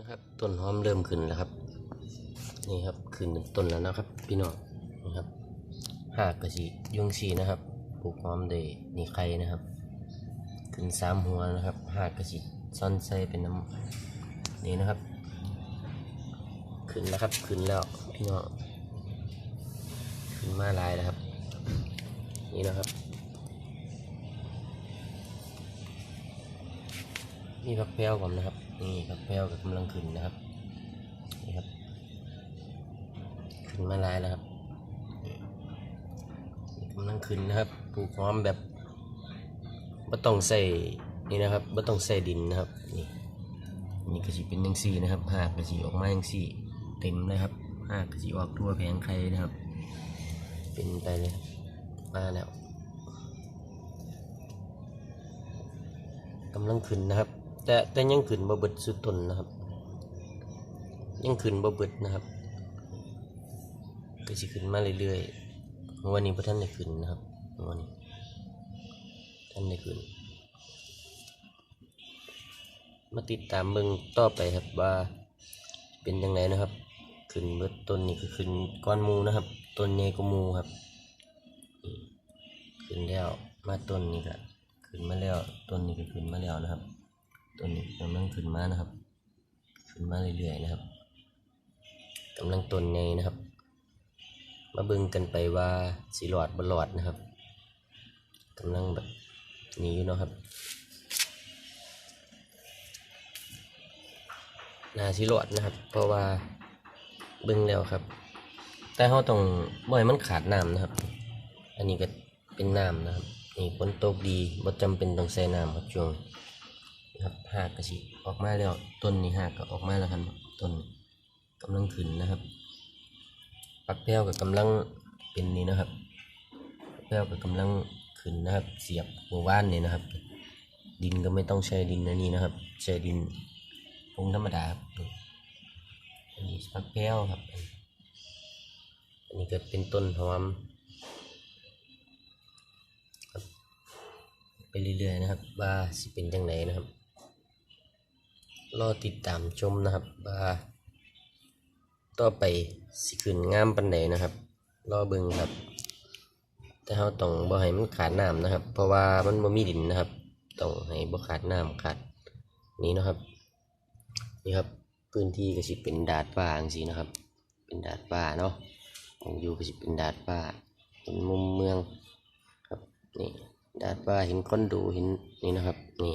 นะครับ ต้นหอมเริ่มขึ้นแล้วครับ นี่ครับขึ้นเป็นต้นแล้วนะครับ พี่น้องนะครับหากกระสียุงสีนะครับปลูกหอมเดยนี่ไข่นะครับ ขึ้นสามหัวนะครับหากกระสีซ่อนใส่เป็นน้ำนี่นะครับ ขึ้นแล้วครับขึ้นแล้วพี่น้องขึ้นมาลายแล้วครับ นี่นะครับ นี่พักแพ้วก่อนนะครับ นี่พักแพ้วกับกำลังขึ้นนะครับ นี่ครับ ขึ้นมาลายแล้วครับกำลังขึ้นนะครับ ปลูกหอมแบบไม่ต้องใส่นี่นะครับไม่ต้องใส่ดินนะครับ นี่ นี่ก็สิเป็นยังสี่นะครับหากก็สิออกมายังสี่ เต็มเลยครับหากก็สิออกทั่วแผงใครนะครับ เป็นไปเลยมาแล้วกำลังขึ้นนะครับ แต่แต่ยังขึ้นบ่เบิดสุดตนนะครับ ยังขึ้นบ่เบิดนะครับก็สิขึ้นมาเรื่อยๆวันนี้พระท่านได้ขึ้นนะครับวันนี้ท่านได้ขึ้น มาติดตามเบิ่งต่อไปครับว่าเป็นยังไงนะครับ ขึ้นเบิดต้นนี้ก็ขึ้นก้อนมูนะครับต้นใหญ่กว่ามูครับ ขึ้นแล้วมาต้นนี้ก็ขึ้นมาแล้วต้นนี้ก็ขึ้นมาแล้วนะครับ ต้นนี้กำลังขึ้นมานะครับ ขึ้นมาเรื่อยๆนะครับกำลังตนใหญ่นะครับ มาบิ่งกันไปว่าสิหลอดบลอดนะครับกำลังแบบนี้อยู่นะครับนาสิรอดนะครับ เพราะว่าบิ่งแล้วครับ แต่เขาต้องบ่อยมันขาดน้ำนะครับ อันนี้ก็เป็นน้ำนะครับนี่ฝนตกดีบ่จำเป็นต้องใส่น้ำครับช่วง นะครับหากกระสิออกมาแล้วต้นนี้หากก็ออกมาแล้วครับต้นกำลังขึ้นนะครับปักแพ้วกับกำลังเป็นนี่นะครับปักแพ้วกับกำลังขึ้นนะครับ เสียบหัวว่านนี่นะครับ ดินก็ไม่ต้องใช้ดินนะนี่นะครับ ใช้ดินปรุงธรรมดาครับอันนี้ฟักแก้วครับ อันนี้ก็เป็นต้นหอมไปเรื่อยๆนะครับ ว่าสิเป็นจังไหนนะครับ รอติดตามชมนะครับว่าต่อไปสิขึ้นงามปันไหนนะครับ รอเบิ่งครับ แต่เราต้องบ่ให้มันขาดน้ำนะครับ เพราะว่ามันบ่มีดินนะครับต้องให้บ่ขาดน้ำขาดนี้นะครับนี่ครับพื้นที่ก็สิเป็นดาดฟ้าจังซี่นะครับ เป็นดาดฟ้าเนาะมองอยู่ก็สิเป็นดาดฟ้าเห็นมุมเมืองครับนี่ดาดฟ้าเห็นคอนโดเห็นนี่นะครับนี่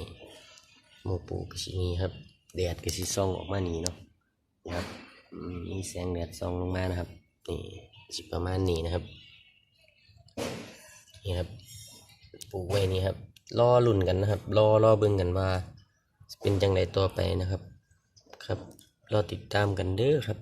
หมู่ปูก็สิมีครับ แดดก็สิส่องออกมานี่เนาะนะครับมีแสงแดดส่องลงมานะครับนี่สิประมาณนี้นะครับนี่ครับปลูกไว้นี่ครับรอลุ่นกันนะครับรอรอเบิ่งกันว่าเป็นจังไรต่อไปนะครับ ครับรอติดตามกันเด้อครับ